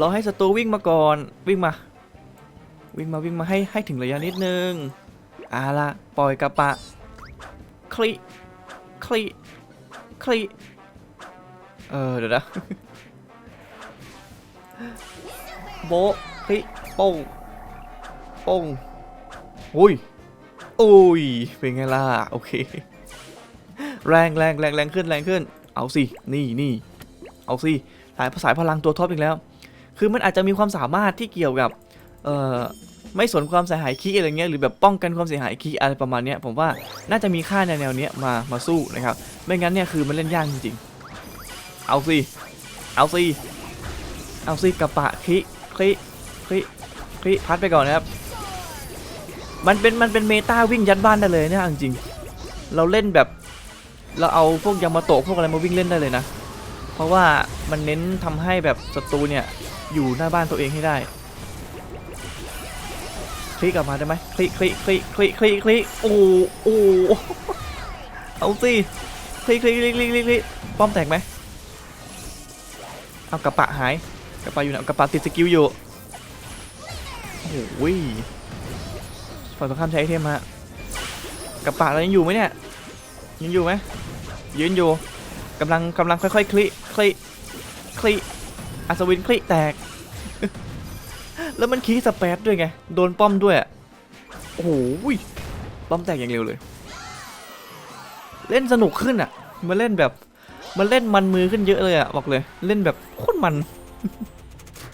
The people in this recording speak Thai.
รอให้ศัตรูวิ่งมาก่อนวิ่งมา วิ่งมาวิ่งมาให้ให้ถึงระยะนิดนึงอาละปล่อยกระปะ คลิคลิคลิเออเดี๋ยวนะโบคลิโป้งโป้งอุ้ยอุ้ยเป็นไงล่ะโอเค แรงแรงแรงแรงขึ้นแรงขึ้น เอาสิ นี่นี่เอาสิสายสายพลังตัวท็อปอีกแล้ว คือมันอาจจะมีความสามารถที่เกี่ยวกับเอ่อไม่สนความเสียหายคีอะไรเงี้ยหรือแบบป้องกันความเสียหายคีอะไรประมาณเนี้ยผมว่าน่าจะมีค่าในแนวเนี้ยมามาสู้นะครับไม่งั้นเนี่ยคือมันเล่นยากจริงๆเอาสิเอาสิเอาสิกระปะคีคีคีคีพัดไปก่อนนะครับมันเป็นมันเป็นเมตาวิ่งยัดบ้านได้เลยเนี่ยจริงๆเราเล่นแบบเราเอาพวกยามาโตะพวกอะไรมาวิ่งเล่นได้เลยนะ เพราะว่ามันเน้นทำให้แบบศัตรูเนี่ย อยู่หน้าบ้านตัวเองให้ได้ คลิกกลับมาได้ไหมคลิกคลิกคลิกคลิกคลิกคลิกโอ้โอ้เอาสิคลิกคลิกคลิกคลิกคลิกป้อมแตกไหมเอากระปะหายกระปะอยู่ไหนเอากระปะติดสกิลอยู่โอ้โหฝั่งตรงข้ามใช้ไอเทมฮะกระปะเรายังอยู่ไหมเนี่ยยังอยู่ไหมยืนอยู่กำลังกำลังค่อยๆคลิกคลิกคลิก อัศวินคลิแตก แล้วมันคีสเปซด้วยไง โดนป้อมด้วย โอ้โหยป้อมแตกอย่างเร็วเลย เล่นสนุกขึ้นอะ มันเล่นแบบ มันเล่นมันมือขึ้นเยอะเลยอะ บอกเลย เล่นแบบโคตรมัน